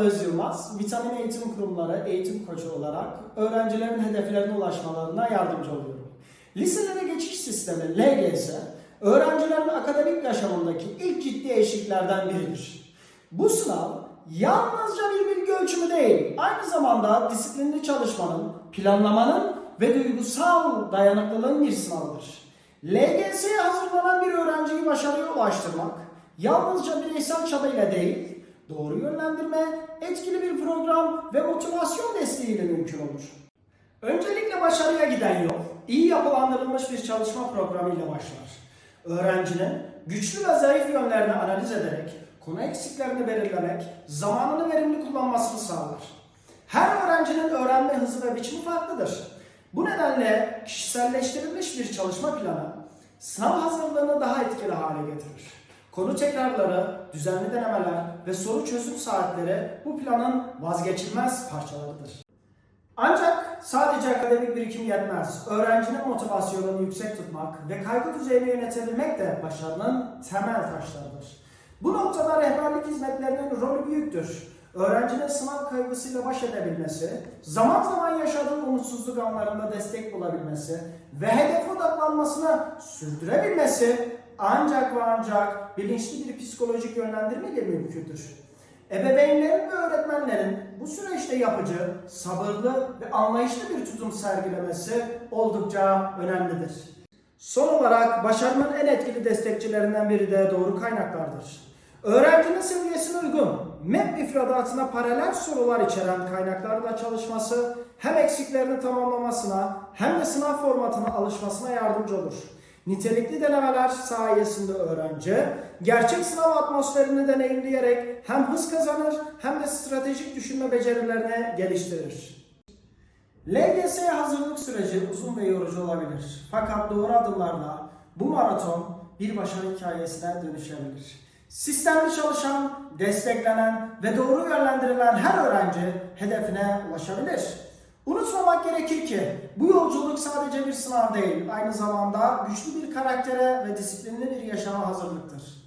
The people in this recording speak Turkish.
Öz Yılmaz. Vitamin Eğitim Kurumları eğitim koçu olarak öğrencilerin hedeflerine ulaşmalarına yardımcı oluyorum. Liselere geçiş sistemi LGS, öğrencilerin akademik yaşamındaki ilk ciddi eşiklerden biridir. Bu sınav yalnızca bir bilgi ölçümü değil, aynı zamanda disiplinli çalışmanın, planlamanın ve duygusal dayanıklılığın bir sınavıdır. LGS'ye hazırlanan bir öğrenciyi başarıya ulaştırmak, yalnızca bireysel çabayla değil, doğru yönlendirme, etkili bir program ve motivasyon desteğiyle mümkün olur. Öncelikle başarıya giden yol, iyi yapılandırılmış bir çalışma programıyla başlar. Öğrencinin güçlü ve zayıf yönlerini analiz ederek, konu eksiklerini belirlemek, zamanını verimli kullanmasını sağlar. Her öğrencinin öğrenme hızı ve biçimi farklıdır. Bu nedenle kişiselleştirilmiş bir çalışma planı sınav hazırlığını daha etkili hale getirir. Konu tekrarları, düzenli denemeler ve soru çözüm saatleri bu planın vazgeçilmez parçalarıdır. Ancak sadece akademik birikim yetmez. Öğrencinin motivasyonunu yüksek tutmak ve kaygı düzeyini yönetebilmek de başarının temel taşlarıdır. Bu noktada rehberlik hizmetlerinin rolü büyüktür. Öğrencinin sınav kaygısıyla baş edebilmesi, zaman zaman yaşadığı umutsuzluk anlarında destek bulabilmesi ve hedef odaklanmasını sürdürebilmesi ancak ve ancak bilinçli bir psikolojik yönlendirme ile mümkündür. Ebeveynlerin ve öğretmenlerin bu süreçte yapıcı, sabırlı ve anlayışlı bir tutum sergilemesi oldukça önemlidir. Son olarak başarının en etkili destekçilerinden biri de doğru kaynaklardır. Öğrencinin seviyesine uygun, MEP ifradatına paralel sorular içeren kaynaklarla çalışması hem eksiklerini tamamlamasına hem de sınav formatına alışmasına yardımcı olur. Nitelikli denemeler sayesinde öğrenci gerçek sınav atmosferini deneyimleyerek hem hız kazanır hem de stratejik düşünme becerilerini geliştirir. LGS'ye hazırlık süreci uzun ve yorucu olabilir. Fakat doğru adımlarla bu maraton bir başarı hikayesine dönüşebilir. Sistemli çalışan, desteklenen ve doğru yönlendirilen her öğrenci hedefine ulaşabilir. Unutmamak gerekir ki bu yolculuk sadece bir sınav değil, aynı zamanda güçlü bir karaktere ve disiplinli bir yaşama hazırlıktır.